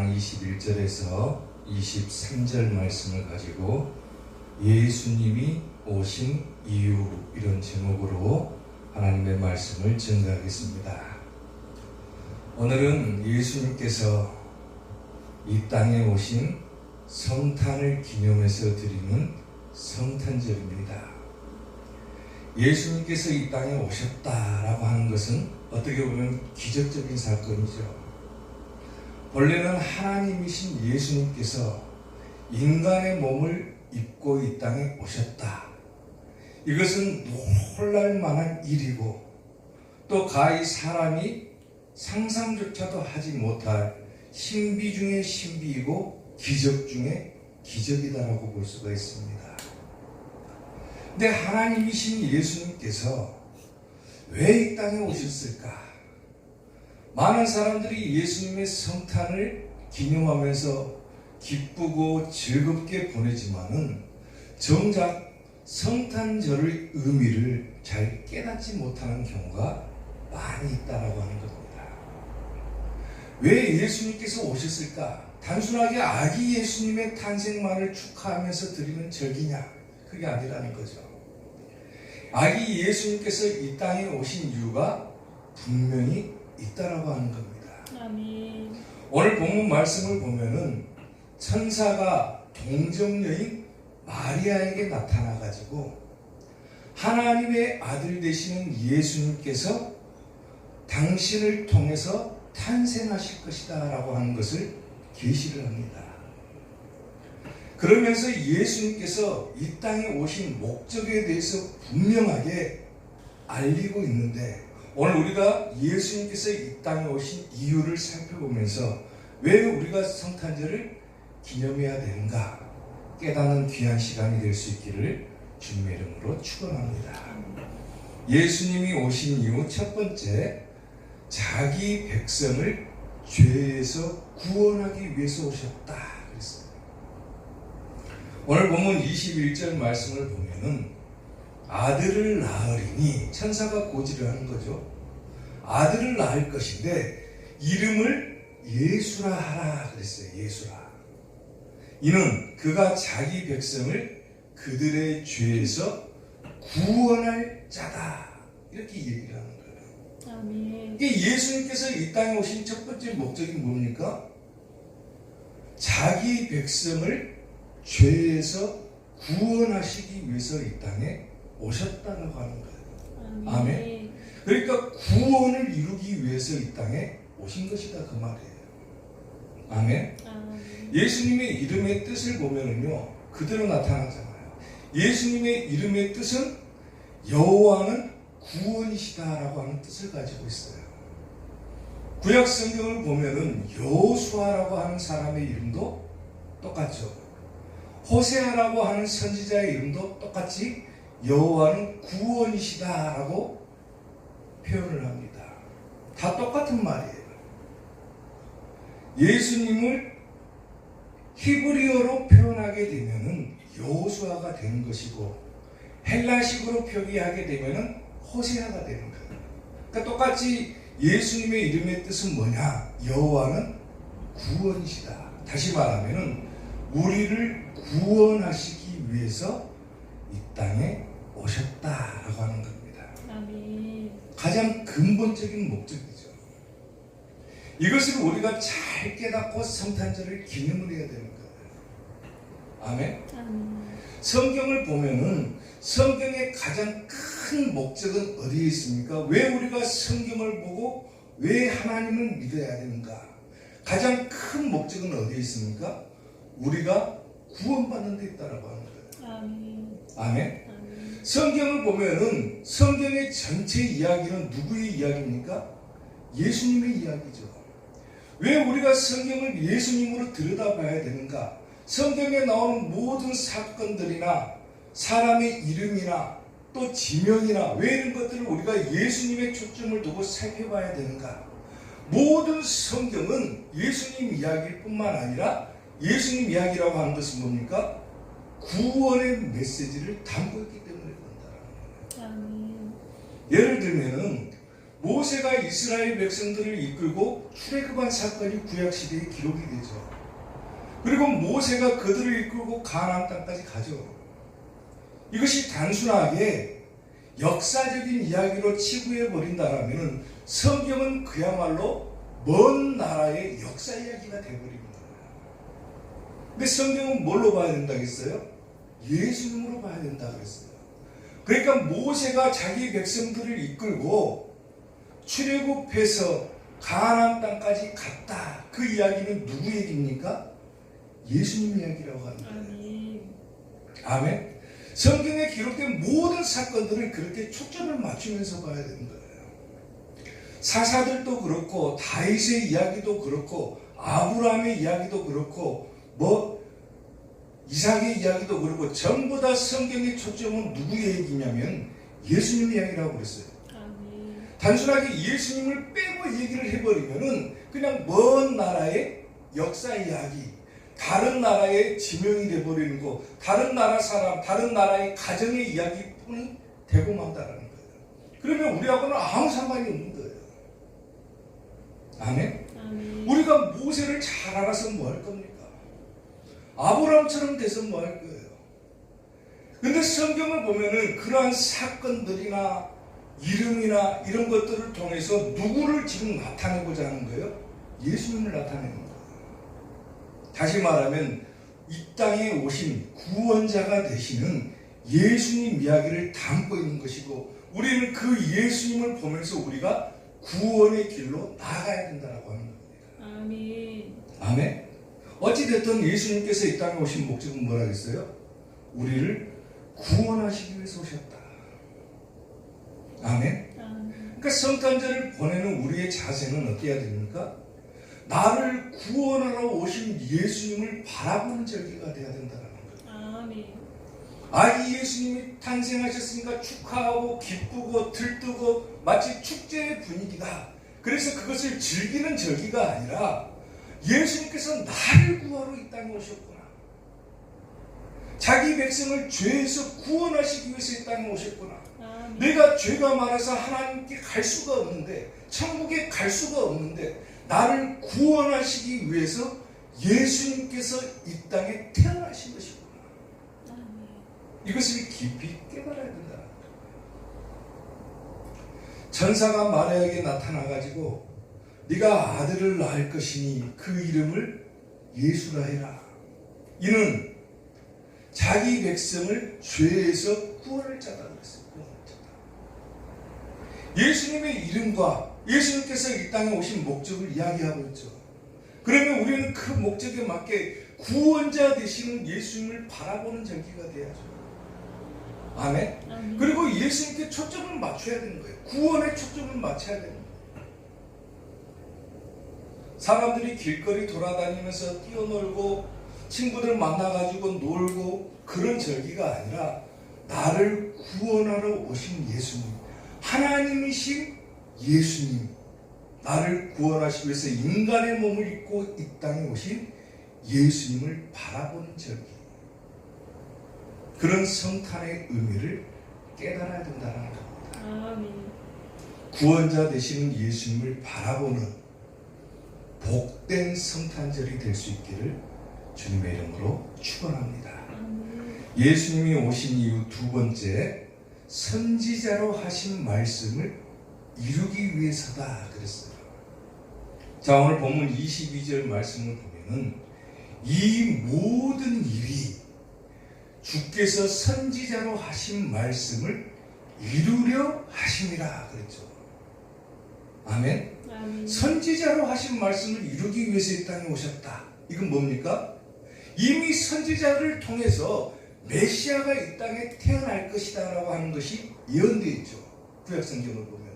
4장 21절에서 23절 말씀을 가지고 예수님이 오신 이유 이런 제목으로 하나님의 말씀을 전가하겠습니다. 오늘은 예수님께서 이 땅에 오신 성탄을 기념해서 드리는 성탄절입니다. 예수님께서 이 땅에 오셨다라고 하는 것은 어떻게 보면 기적적인 사건이죠. 본래는 하나님이신 예수님께서 인간의 몸을 입고 이 땅에 오셨다. 이것은 놀랄 만한 일이고 또 가히 사람이 상상조차도 하지 못할 신비 중의 신비이고 기적 중의 기적이다라고 볼 수가 있습니다. 근데 하나님이신 예수님께서 왜 이 땅에 오셨을까? 많은 사람들이 예수님의 성탄을 기념하면서 기쁘고 즐겁게 보내지만은 정작 성탄절의 의미를 잘 깨닫지 못하는 경우가 많이 있다라고 하는 겁니다. 왜 예수님께서 오셨을까? 단순하게 아기 예수님의 탄생만을 축하하면서 드리는 절기냐? 그게 아니라는 거죠. 아기 예수님께서 이 땅에 오신 이유가 분명히 있다라고 하는 겁니다. 아멘. 오늘 본문 말씀을 보면은 천사가 동정녀인 마리아에게 나타나 가지고 하나님의 아들 되시는 예수님께서 당신을 통해서 탄생하실 것이다라고 하는 것을 계시를 합니다. 그러면서 예수님께서 이 땅에 오신 목적에 대해서 분명하게 알리고 있는데 오늘 우리가 예수님께서 이 땅에 오신 이유를 살펴보면서 왜 우리가 성탄절을 기념해야 되는가 깨닫는 귀한 시간이 될 수 있기를 주님의 이름으로 축원합니다. 예수님이 오신 이유 첫 번째 자기 백성을 죄에서 구원하기 위해서 오셨다 그랬어요. 오늘 본문 21절 말씀을 보면은 아들을 낳으리니 천사가 고지를 하는 거죠. 아들을 낳을 것인데 이름을 예수라 하라 그랬어요. 예수라. 이는 그가 자기 백성을 그들의 죄에서 구원할 자다. 이렇게 얘기를 하는 거예요. 아멘. 이게 예수님께서 이 땅에 오신 첫 번째 목적이 뭡니까? 자기 백성을 죄에서 구원하시기 위해서 이 땅에 오셨다고 하는 거예요. 아멘. 그러니까 구원을 이루기 위해서 이 땅에 오신 것이다 그 말이에요. 아멘. 아멘. 예수님의 이름의 뜻을 보면은요 그대로 나타나잖아요. 예수님의 이름의 뜻은 여호와는 구원이시다라고 하는 뜻을 가지고 있어요. 구약 성경을 보면은 여호수아라고 하는 사람의 이름도 똑같죠. 호세아라고 하는 선지자의 이름도 똑같이 여호와는 구원이시다라고 표현을 합니다. 다 똑같은 말이에요. 예수님을 히브리어로 표현하게 되면은 여호수아가 되는 것이고 헬라식으로 표기하게 되면은 호세아가 되는 거예요. 그러니까 똑같이 예수님의 이름의 뜻은 뭐냐? 여호와는 구원이시다. 다시 말하면은 우리를 구원하시기 위해서 이 땅에 오셨다라고 하는 겁니다. 아멘. 가장 근본적인 목적이죠. 이것을 우리가 잘 깨닫고 성탄절을 기념을 해야 되는 거예요. 아멘. 아멘. 성경을 보면은 성경의 가장 큰 목적은 어디에 있습니까? 왜 우리가 성경을 보고 왜 하나님을 믿어야 되는가? 가장 큰 목적은 어디에 있습니까? 우리가 구원받는 데 있다라고 하는 거예요. 아멘. 아멘. 성경을 보면은 성경의 전체 이야기는 누구의 이야기입니까? 예수님의 이야기죠. 왜 우리가 성경을 예수님으로 들여다봐야 되는가? 성경에 나오는 모든 사건들이나 사람의 이름이나 또 지명이나 왜 이런 것들을 우리가 예수님의 초점을 두고 살펴봐야 되는가? 모든 성경은 예수님 이야기일 뿐만 아니라 예수님 이야기라고 하는 것은 뭡니까? 구원의 메시지를 담고 있기 때문에 그런다라는 거 예를 들면은 모세가 이스라엘 백성들을 이끌고 출애굽한 사건이 구약 시대에 기록이 되죠. 그리고 모세가 그들을 이끌고 가나안 땅까지 가죠. 이것이 단순하게 역사적인 이야기로 치부해 버린다라면 성경은 그야말로 먼 나라의 역사 이야기가 거예요. 근데 성경은 뭘로 봐야 된다겠어요? 예수님으로 봐야 된다 그랬어요. 그러니까 모세가 자기 백성들을 이끌고 출애굽해서 가나안 땅까지 갔다. 그 이야기는 누구 얘기입니까? 예수님 이야기라고. 아멘. 아멘. 성경에 기록된 모든 사건들을 그렇게 초점을 맞추면서 봐야 되는 거예요. 사사들도 그렇고 다윗의 이야기도 그렇고 아브라함의 이야기도 그렇고 뭐 이삭의 이야기도 그렇고 전부 다 성경의 초점은 누구의 얘기냐면 예수님 이야기라고 그랬어요. 아멘. 단순하게 예수님을 빼고 얘기를 해버리면은 그냥 먼 나라의 역사 이야기, 다른 나라의 지명이 돼버리는 거, 다른 나라 사람, 다른 나라의 가정의 이야기뿐이 되고 만다라는 거예요. 그러면 우리하고는 아무 상관이 없는 거예요. 아멘? 아멘. 우리가 모세를 잘 알아서 뭐 할 겁니까? 아브라함처럼 돼서 뭐 할 거예요? 근데 성경을 보면은 그러한 사건들이나 이름이나 이런 것들을 통해서 누구를 지금 나타내고자 하는 거예요? 예수님을 나타내는 거예요. 다시 말하면 이 땅에 오신 구원자가 되시는 예수님 이야기를 담고 있는 것이고 우리는 그 예수님을 보면서 우리가 구원의 길로 나아가야 된다라고 하는 겁니다. 아멘. 아멘. 어찌됐든 예수님께서 이 땅에 오신 목적은 뭐라겠어요? 우리를 구원하시기 위해서 오셨다. 아멘. 그러니까 성탄절을 보내는 우리의 자세는 어때야 됩니까? 나를 구원하러 오신 예수님을 바라보는 절기가 돼야 된다는 거예요. 아멘. 아기 예수님이 탄생하셨으니까 축하하고 기쁘고 들뜨고 마치 축제의 분위기다. 그래서 그것을 즐기는 절기가 아니라 예수님께서 나를 구하러 이 땅에 오셨구나. 자기 백성을 죄에서 구원하시기 위해서 이 땅에 오셨구나. 내가 죄가 많아서 하나님께 갈 수가 없는데 천국에 갈 수가 없는데 나를 구원하시기 위해서 예수님께서 이 땅에 태어나신 것이구나. 이것을 깊이 깨달아야 된다. 전사가 마리아에게 나타나 가지고 네가 아들을 낳을 것이니 그 이름을 예수라 해라. 이는 자기 백성을 죄에서 그랬어요. 구원할 자다. 예수님의 이름과 예수님께서 이 땅에 오신 목적을 이야기하고 있죠. 그러면 우리는 그 목적에 맞게 구원자 되시는 예수님을 바라보는 절기가 돼야죠. 아멘. 아멘. 그리고 예수님께 초점을 맞춰야 되는 거예요. 구원에 초점을 맞춰야 되는 거예요. 사람들이 길거리 돌아다니면서 뛰어놀고 친구들 만나가지고 놀고 그런 절기가 아니라 나를 구원하러 오신 예수님, 하나님이신 예수님, 나를 구원하시기 위해서 인간의 몸을 입고 이 땅에 오신 예수님을 바라보는 절기. 그런 성탄의 의미를 깨달아야 된다는 겁니다. 아멘. 구원자 되시는 예수님을 바라보는 복된 성탄절이 될 수 있기를 주님의 이름으로 축원합니다. 예수님이 오신 이후 두 번째 선지자로 하신 말씀을 이루기 위해서다 그랬어요. 자 오늘 본문 22절 말씀을 보면은 이 모든 일이 주께서 선지자로 하신 말씀을 이루려 하심이라 그랬죠. 아멘. 선지자로 하신 말씀을 이루기 위해서 이 땅에 오셨다. 이건 뭡니까? 이미 선지자를 통해서 메시아가 이 땅에 태어날 것이다 라고 하는 것이 예언되어 있죠. 구약성경을 보면.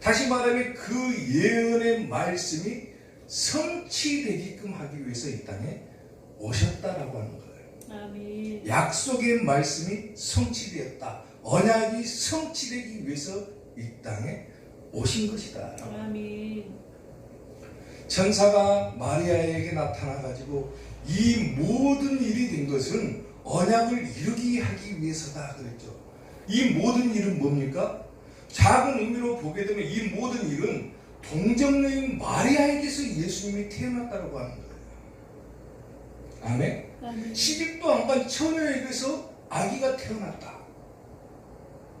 다시 말하면 그 예언의 말씀이 성취되게끔 하기 위해서 이 땅에 오셨다라고 하는 거예요. 아멘. 약속의 말씀이 성취되었다. 언약이 성취되기 위해서 이 땅에 오신 것이다. 아멘. 천사가 마리아에게 나타나 가지고 이 모든 일이 된 것은 언약을 이루기 하기 위해서다 그랬죠. 이 모든 일은 뭡니까? 작은 의미로 보게 되면 이 모든 일은 동정녀인 마리아에게서 예수님이 태어났다고 하는 거예요. 아멘. 아멘. 시집도 안 간 처녀에게서 아기가 태어났다.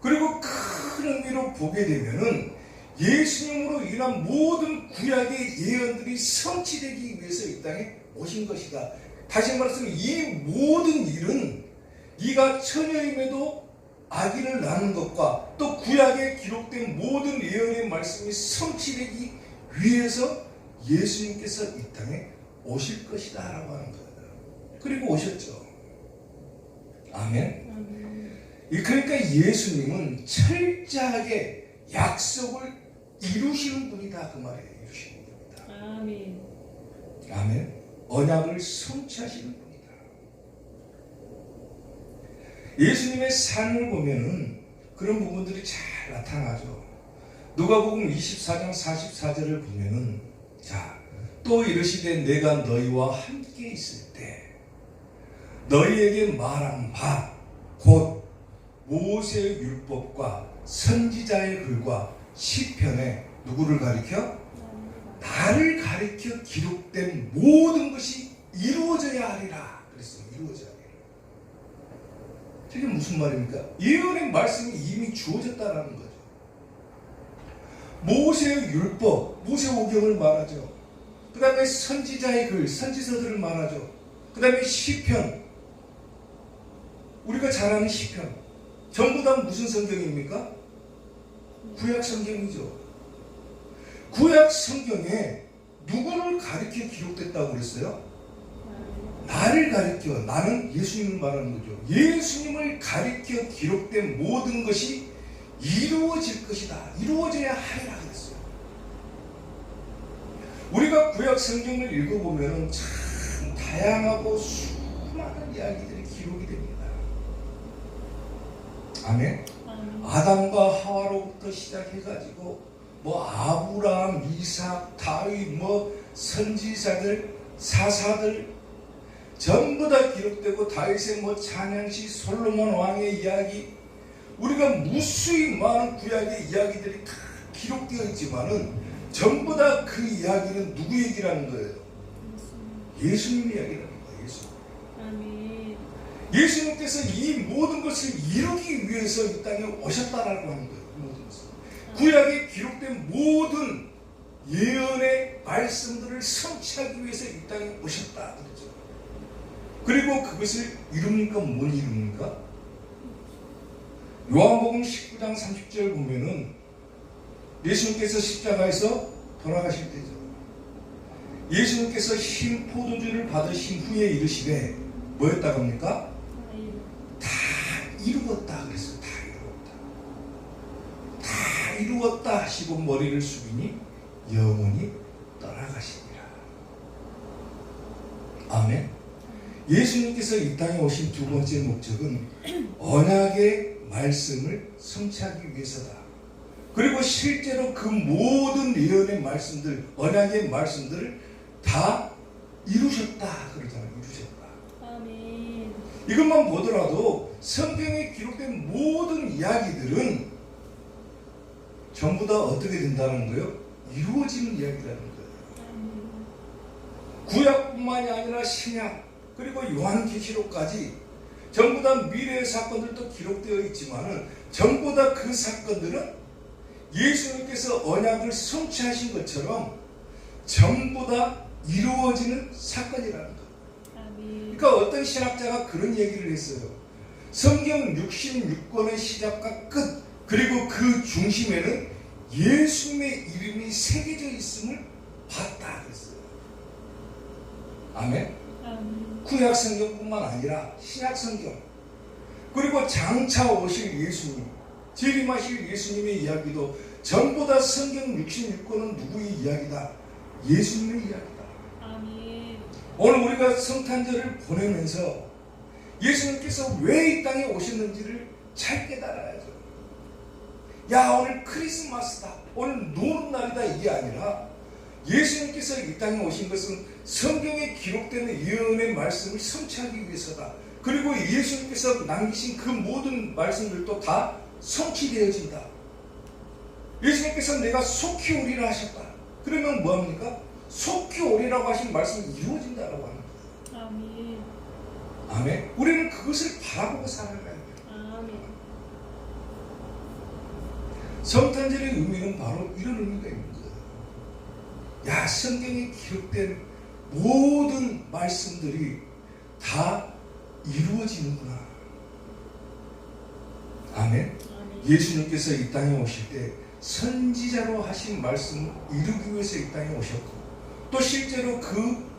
그리고 큰 의미로 보게 되면은 예수님으로 인한 모든 구약의 예언들이 성취되기 위해서 이 땅에 오신 것이다. 다시 말해서 이 모든 일은 네가 처녀임에도 아기를 낳는 것과 또 구약에 기록된 모든 예언의 말씀이 성취되기 위해서 예수님께서 이 땅에 오실 것이다 라고 하는 거예요. 그리고 오셨죠. 아멘. 아멘. 이 그러니까 예수님은 철저하게 약속을 이루시는 분이다 그 말이에요. 이루시는 분이다. 아멘. 아멘. 언약을 성취하시는 분이다. 예수님의 삶을 보면은 그런 부분들이 잘 나타나죠. 누가복음 24장 44절을 보면은 자, 또 이르시되 내가 너희와 함께 있을 때 너희에게 말한 바 곧 모세의 율법과 선지자의 글과 시편에 누구를 가리켜 나를 가리켜 기록된 모든 것이 이루어져야 하리라. 그랬어요. 이루어져야 하리라. 저게 무슨 말입니까? 예언의 말씀이 이미 주어졌다라는 거죠. 모세의 율법, 모세 오경을 말하죠. 그 다음에 선지자의 글, 선지서들을 말하죠. 그 다음에 시편, 우리가 잘 아는 시편, 전부 다 무슨 성경입니까? 구약 성경이죠. 구약 성경에 누구를 가리켜 기록됐다고 그랬어요? 나를 가리켜 나는 예수님을 말하는 거죠. 예수님을 가리켜 기록된 모든 것이 이루어질 것이다. 이루어져야 하리라 그랬어요. 우리가 구약 성경을 읽어보면 참 다양하고 수많은 이야기들이 기록이 됩니다. 아멘. 아담과 하와로부터 시작해가지고 뭐 아브라함, 이삭, 다윗, 뭐 선지자들, 사사들 전부 다 기록되고 다윗의 뭐 찬양시, 솔로몬 왕의 이야기 우리가 무수히 많은 구약의 이야기들이 다 기록되어 있지만은 전부 다 그 이야기는 누구 얘기라는 거예요? 예수님 이야기라는 거예요. 예수님. 아멘. 예수님께서 이 모든 것을 이루기 위해서 이 땅에 오셨다라고 하는 거예요. 이 모든 것을. 구약에 기록된 모든 예언의 말씀들을 성취하기 위해서 이 땅에 오셨다 그랬죠. 그리고 그것을 이룹니까? 못 이룹니까? 요한복음 19장 30절 보면은 예수님께서 십자가에서 돌아가실 때죠. 예수님께서 흰 포도주를 받으신 후에 이르시되 뭐였다고 합니까? 이루었다 그랬어요. 다 이루었다. 다 이루었다 하시고 머리를 숙이니 영원히 떠나가시니라. 아멘. 예수님께서 이 땅에 오신 두 번째 목적은 언약의 말씀을 성취하기 위해서다. 그리고 실제로 그 모든 예언의 말씀들, 언약의 말씀들을 다 이루셨다 그러잖아요. 이루셨다. 아멘. 이것만 보더라도 성경에 기록된 모든 이야기들은 전부 다 어떻게 된다는 거예요? 이루어지는 이야기라는 거예요. 구약뿐만이 아니라 신약 그리고 요한계시록까지 전부 다 미래의 사건들도 기록되어 있지만은 전부 다 그 사건들은 예수님께서 언약을 성취하신 것처럼 전부 다 이루어지는 사건이라는 거예요. 아멘. 그러니까 어떤 신학자가 그런 얘기를 했어요. 성경 66권의 시작과 끝, 그리고 그 중심에는 예수님의 이름이 새겨져 있음을 봤다 그랬어요. 아멘. 아멘. 구약 성경뿐만 아니라 신약 성경, 그리고 장차 오실 예수님, 재림하실 예수님의 이야기도 전부 다 성경 66권은 누구의 이야기다? 예수님의 이야기다. 아멘. 오늘 우리가 성탄절을 보내면서 예수님께서 왜 이 땅에 오셨는지를 잘 깨달아야죠. 야, 오늘 크리스마스다. 오늘 노는 날이다. 이게 아니라 예수님께서 이 땅에 오신 것은 성경에 기록되는 예언의 말씀을 성취하기 위해서다. 그리고 예수님께서 남기신 그 모든 말씀들도 다 성취되어진다. 예수님께서 내가 속히 오리라 하셨다. 그러면 뭐합니까? 속히 오리라고 하신 말씀이 이루어진다라고 하는 거예요. 아멘. 아멘. 우리는 그것을 바라보고 살아가야 돼요. 아멘. 성탄절의 의미는 바로 이런 의미가 있는 거예요. 야, 성경에 기록된 모든 말씀들이 다 이루어지는구나. 아멘. 아멘. 예수님께서 이 땅에 오실 때 선지자로 하신 말씀을 이루기 위해서 이 땅에 오셨고 또 실제로 그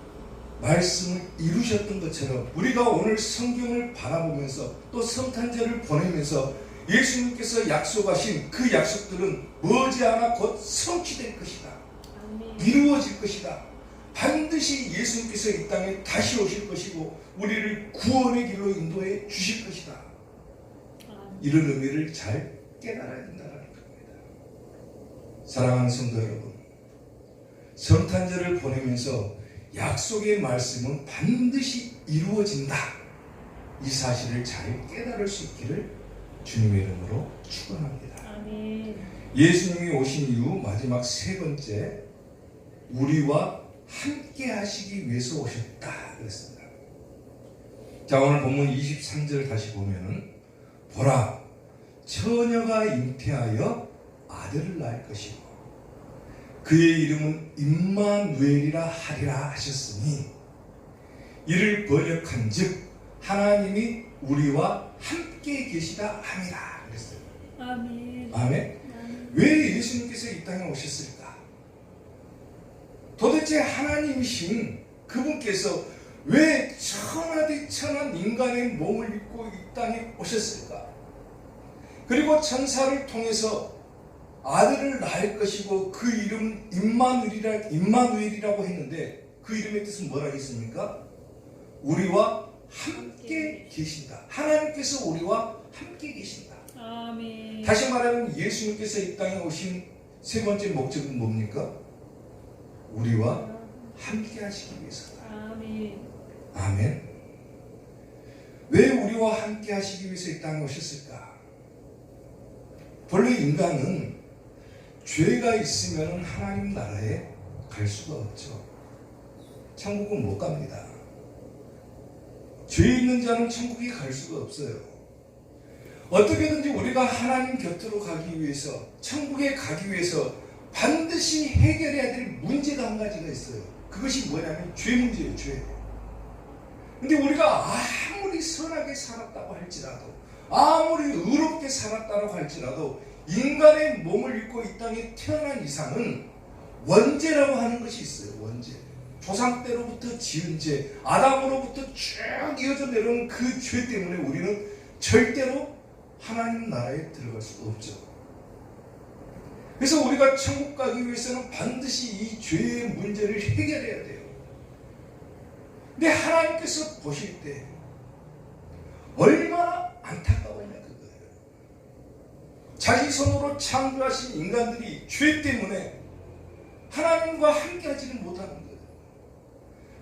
말씀을 이루셨던 것처럼 우리가 오늘 성경을 바라보면서 또 성탄절을 보내면서 예수님께서 약속하신 그 약속들은 머지않아 곧 성취될 것이다. 이루어질 것이다. 반드시 예수님께서 이 땅에 다시 오실 것이고 우리를 구원의 길로 인도해 주실 것이다. 이런 의미를 잘 깨달아야 된다는 겁니다. 사랑하는 성도 여러분, 성탄절을 보내면서 약속의 말씀은 반드시 이루어진다. 이 사실을 잘 깨달을 수 있기를 주님의 이름으로 축원합니다. 예수님이 오신 이후 마지막 세 번째 우리와 함께 하시기 위해서 오셨다 그랬습니다. 자 오늘 본문 23절 다시 보면은 보라 처녀가 잉태하여 아들을 낳을 것이고 그의 이름은 임마누엘이라 하리라 하셨으니 이를 번역한즉 하나님이 우리와 함께 계시다 함이라 그랬어요. 아멘. 아멘. 아멘. 왜 예수님께서 이 땅에 오셨을까? 도대체 하나님이신 그분께서 왜 천하디 천한 인간의 몸을 입고 이 땅에 오셨을까? 그리고 천사를 통해서 아들을 낳을 것이고 그 이름 임마누엘이라 임마누엘이라고 했는데 그 이름의 뜻은 뭐라 했습니까? 우리와 함께 계신다. 하나님께서 우리와 함께 계신다. 아멘. 다시 말하면 예수님께서 이 땅에 오신 세 번째 목적은 뭡니까? 우리와 함께 하시기 위해서다. 아멘. 아멘. 왜 우리와 함께 하시기 위해서 이 땅에 오셨을까? 본래 인간은 죄가 있으면 하나님 나라에 갈 수가 없죠. 천국은 못 갑니다. 죄 있는 자는 천국에 갈 수가 없어요. 어떻게든지 우리가 하나님 곁으로 가기 위해서 천국에 가기 위해서 반드시 해결해야 될 문제가 한 가지가 있어요. 그것이 뭐냐면 죄 문제예요, 죄. 근데 우리가 아무리 선하게 살았다고 할지라도 아무리 의롭게 살았다고 할지라도 인간의 몸을 입고 이 땅에 태어난 이상은 원죄라고 하는 것이 있어요. 원죄. 조상 때로부터 지은 죄, 아담으로부터 쭉 이어져 내려오는 그죄 때문에 우리는 절대로 하나님 나라에 들어갈 수가 없죠. 그래서 우리가 천국 가기 위해서는 반드시 이 죄의 문제를 해결해야 돼요. 근데 하나님께서 보실 때 얼마나 안타까웠냐. 자기 손으로 창조하신 인간들이 죄 때문에 하나님과 함께 하지는 못하는 거예요.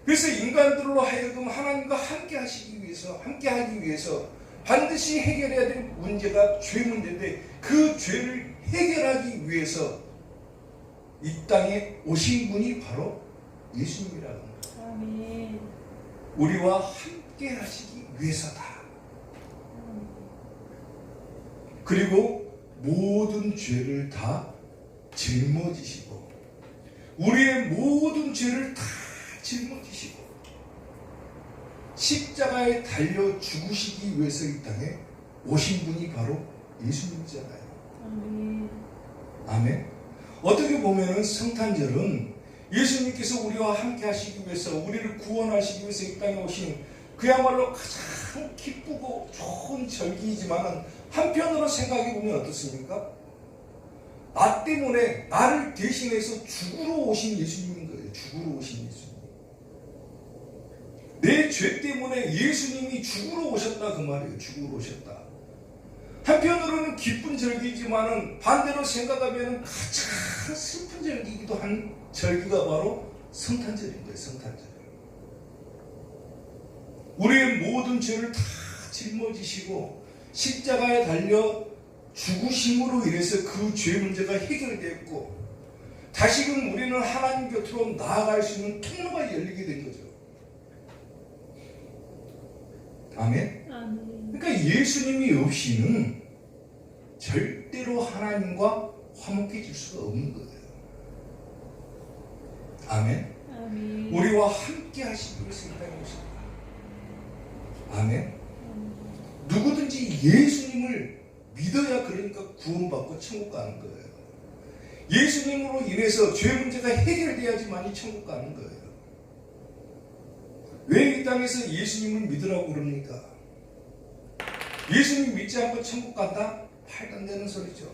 그래서 인간들로 하여금 하나님과 함께 하시기 위해서 함께 하기 위해서 반드시 해결해야 될 문제가 죄 문제인데 그 죄를 해결하기 위해서 이 땅에 오신 분이 바로 예수님이라는 거예요. 아멘. 우리와 함께 하시기 위해서다. 그리고 모든 죄를 다 짊어지시고 우리의 모든 죄를 다 짊어지시고 십자가에 달려 죽으시기 위해서 이 땅에 오신 분이 바로 예수님이잖아요. 아멘. 아멘. 어떻게 보면은 성탄절은 예수님께서 우리와 함께 하시기 위해서 우리를 구원하시기 위해서 이 땅에 오신 그야말로 가장 기쁘고 좋은 절기이지만은 한편으로 생각해 보면 어떻습니까? 나 때문에 나를 대신해서 죽으러 오신 예수님인 거예요. 죽으러 오신 예수님. 내 죄 때문에 예수님이 죽으러 오셨다 그 말이에요. 죽으러 오셨다. 한편으로는 기쁜 절기지만은 반대로 생각하면 가장 슬픈 절기이기도 한 절기가 바로 성탄절인 거예요. 성탄절. 우리의 모든 죄를 다 짊어지시고 십자가에 달려 죽으심으로 인해서 그 죄 문제가 해결됐고 다시금 우리는 하나님 곁으로 나아갈 수 있는 통로가 열리게 된 거죠. 아멘. 아멘. 그러니까 예수님이 없이는 절대로 하나님과 화목해질 수가 없는 거예요. 아멘. 아멘. 우리와 함께 하시기 위해서 이 땅에 오십니다. 아멘. 누구든지 예수님을 믿어야 그러니까 구원받고 천국 가는 거예요. 예수님으로 인해서 죄 문제가 해결돼야지만이 천국 가는 거예요. 왜 이 땅에서 예수님을 믿으라고 그럽니까? 예수님 믿지 않고 천국 간다? 말도 안 되는 소리죠.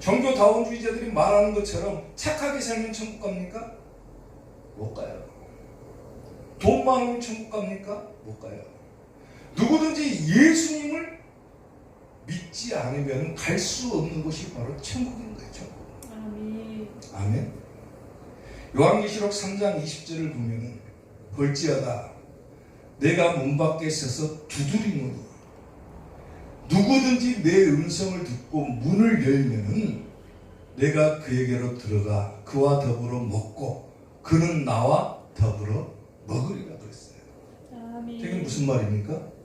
종교다원주의자들이 말하는 것처럼 착하게 살면 천국 갑니까? 못 가요. 돈 많으면 천국 갑니까? 못 가요. 누구든지 예수님을 믿지 않으면 갈 수 없는 곳이 바로 천국인 거예요. 천국. 아멘. 아멘. 요한계시록 3장 20절을 보면은 볼지어다 내가 문 밖에 서서 두드리노니 누구든지 내 음성을 듣고 문을 열면은 내가 그에게로 들어가 그와 더불어 먹고 그는 나와 더불어 먹으리라 그랬어요. 아멘. 이게 무슨 말입니까?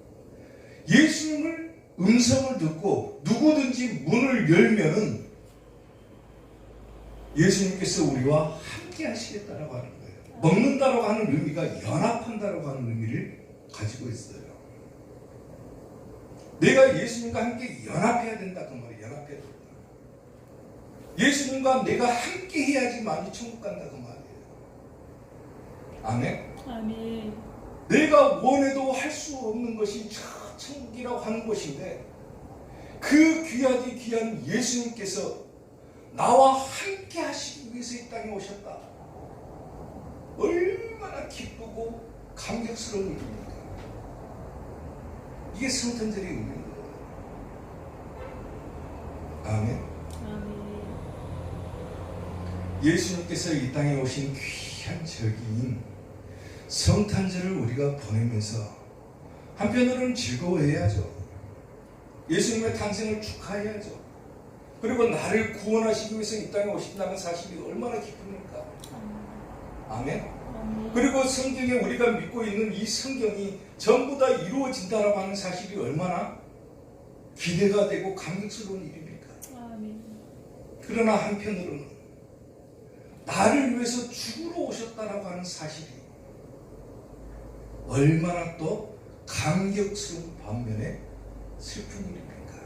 예수님을 음성을 듣고 누구든지 문을 열면은 예수님께서 우리와 함께 하시겠다라고 하는 거예요. 먹는다라고 하는 의미가 연합한다라고 하는 의미를 가지고 있어요. 내가 예수님과 함께 연합해야 된다 그 말이에요. 연합해야 된다. 예수님과 내가 함께 해야지만이 천국 간다 그 말이에요. 아멘. 아멘. 내가 원해도 할 수 없는 것이 저 천국이라고 하는 것인데 그 귀하디 귀한 예수님께서 나와 함께 하시기 위해서 이 땅에 오셨다. 얼마나 기쁘고 감격스러운 일입니까? 이게 성탄절의 의미인 거예요. 아멘. 아멘. 예수님께서 이 땅에 오신 귀한 절기인 성탄절을 우리가 보내면서 한편으로는 즐거워해야죠. 예수님의 탄생을 축하해야죠. 그리고 나를 구원하시기 위해서 이 땅에 오신다는 사실이 얼마나 기쁩니까? 아멘. 아멘. 그리고 성경에 우리가 믿고 있는 이 성경이 전부 다 이루어진다라고 하는 사실이 얼마나 기대가 되고 감격스러운 일입니까? 아멘. 그러나 한편으로는 나를 위해서 죽으러 오셨다라고 하는 사실이 얼마나 또 감격스러운 반면에 슬픈 일입니까?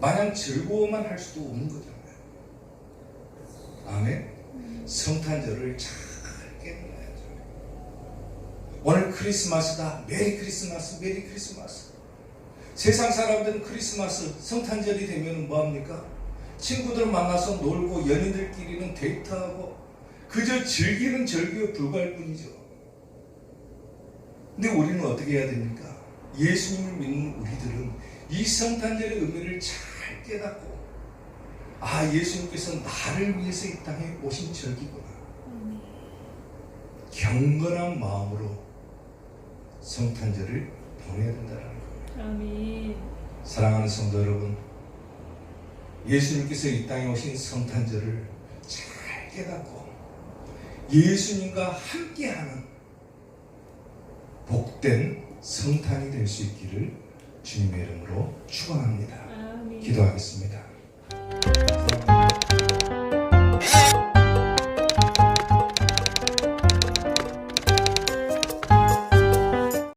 마냥 즐거워만 할 수도 없는 거잖아요. 아멘. 성탄절을 잘 깨달아야죠. 오늘 크리스마스다. 메리 크리스마스, 메리 크리스마스. 세상 사람들은 크리스마스, 성탄절이 되면 뭐합니까? 친구들 만나서 놀고 연인들끼리는 데이트하고 그저 즐기는 절기에 불과할 뿐이죠. 근데 우리는 어떻게 해야 됩니까? 예수님을 믿는 우리들은 이 성탄절의 의미를 잘 깨닫고 아 예수님께서 나를 위해서 이 땅에 오신 절기구나. 경건한 마음으로 성탄절을 보내야 된다는. 아멘. 사랑하는 성도 여러분, 예수님께서 이 땅에 오신 성탄절을 잘 깨닫고 예수님과 함께하는 복된 성탄이 될 수 있기를 주님의 이름으로 축원합니다. 기도하겠습니다.